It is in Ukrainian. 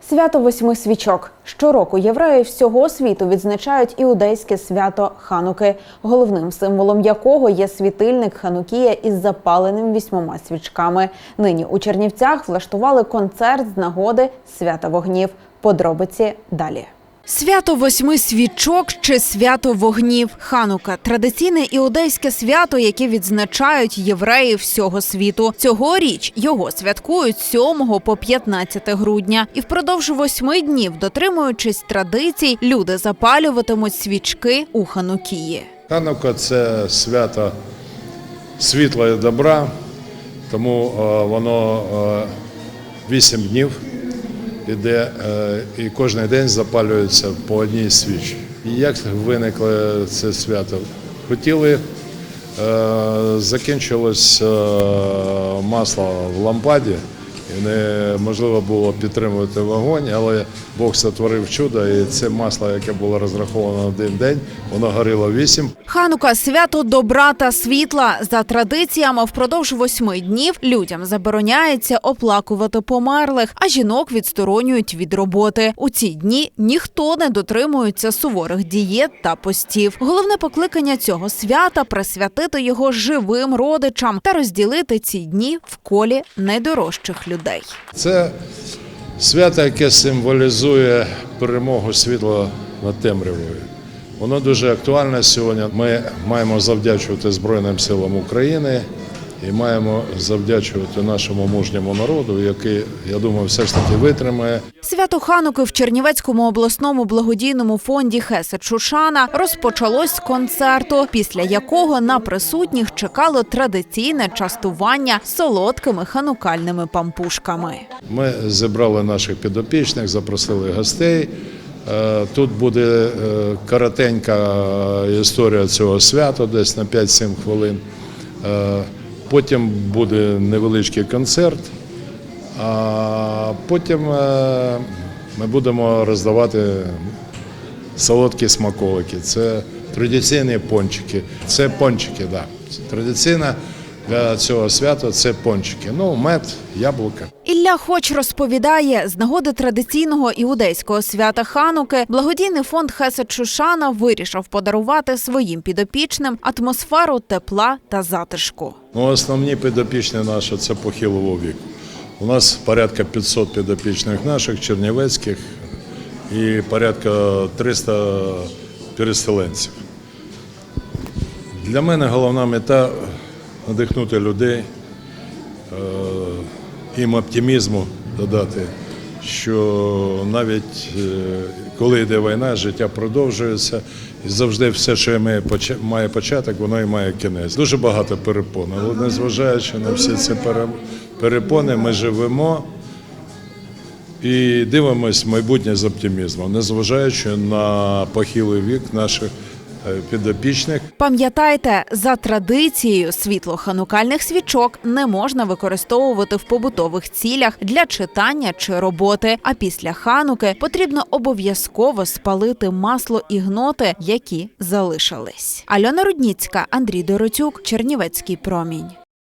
Свято восьми свічок. Щороку євреї всього світу відзначають іудейське свято Хануки, головним символом якого є світильник Ханукія із запаленим вісьмома свічками. Нині у Чернівцях влаштували концерт з нагоди свята вогнів. Подробиці далі. Свято восьми свічок чи свято вогнів Ханука традиційне іудейське свято, яке відзначають євреї всього світу. Цьогоріч його святкують з 7 по 15 грудня, і впродовж восьми днів, дотримуючись традицій, люди запалюватимуть свічки у Ханукії. Ханука це свято світла і добра, тому е, воно е, вісім днів іде, е, і кожен день запалюється по одній свічі. І як виникло це свято? Хотіли, е, закінчилось е, масло в лампаді, і неможливо було підтримувати вогонь, але Бог сотворив чудо, і це масло, яке було розраховано на один день, воно горіло вісім. Ханука свято добра та світла. За традиціями, впродовж восьми днів людям забороняється оплакувати померлих, а жінок відсторонюють від роботи. У ці дні ніхто не дотримується суворих дієт та постів. Головне покликання цього свята присвятити його живим родичам та розділити ці дні в колі найдорожчих людей. Це свято, яке символізує перемогу світла над темрявою. Воно дуже актуальне сьогодні. Ми маємо завдячувати Збройним силам України і маємо завдячувати нашому мужньому народу, який, я думаю, все ж таки витримає. Свято Хануки в Чернівецькому обласному благодійному фонді Хесед Шушана розпочалось з концерту, після якого на присутніх чекало традиційне частування солодкими ханукальними пампушками. Ми зібрали наших підопічних, запросили гостей. Е, Тут буде е, коротенька історія цього свята, десь на 5-7 хвилин. Потім буде невеличкий концерт, а потім е, ми будемо роздавати солодкі смаколики. Це традиційні пончики. Це пончики, так. Да. Традиційна для цього свята це пончики. Ну, мед, яблука. Ілля Хоч розповідає, з нагоди традиційного іудейського свята Хануки благодійний фонд Хесед Шушана вирішив подарувати своїм підопічним атмосферу тепла та затишку. Ну, основні підопічні наші це похилого віку. У нас порядка 500 підопічних наших, чернівецьких і порядка 300 переселенців. Для мене головна мета надихнути людей, е, їм оптимізму додати, що навіть е, коли йде війна, життя продовжується, і завжди все, що має початок, воно і має кінець. Дуже багато перепон, але незважаючи на всі ці перепони, ми живемо і дивимось майбутнє з оптимізмом, незважаючи на похилий вік наших підопічних. Пам'ятайте, за традицією світло ханукальних свічок не можна використовувати в побутових цілях для читання чи роботи. А після хануки потрібно обов'язково спалити масло і гноти, які залишились. Альона Рудніцька, Андрій Дороцюк, Чернівецький промінь.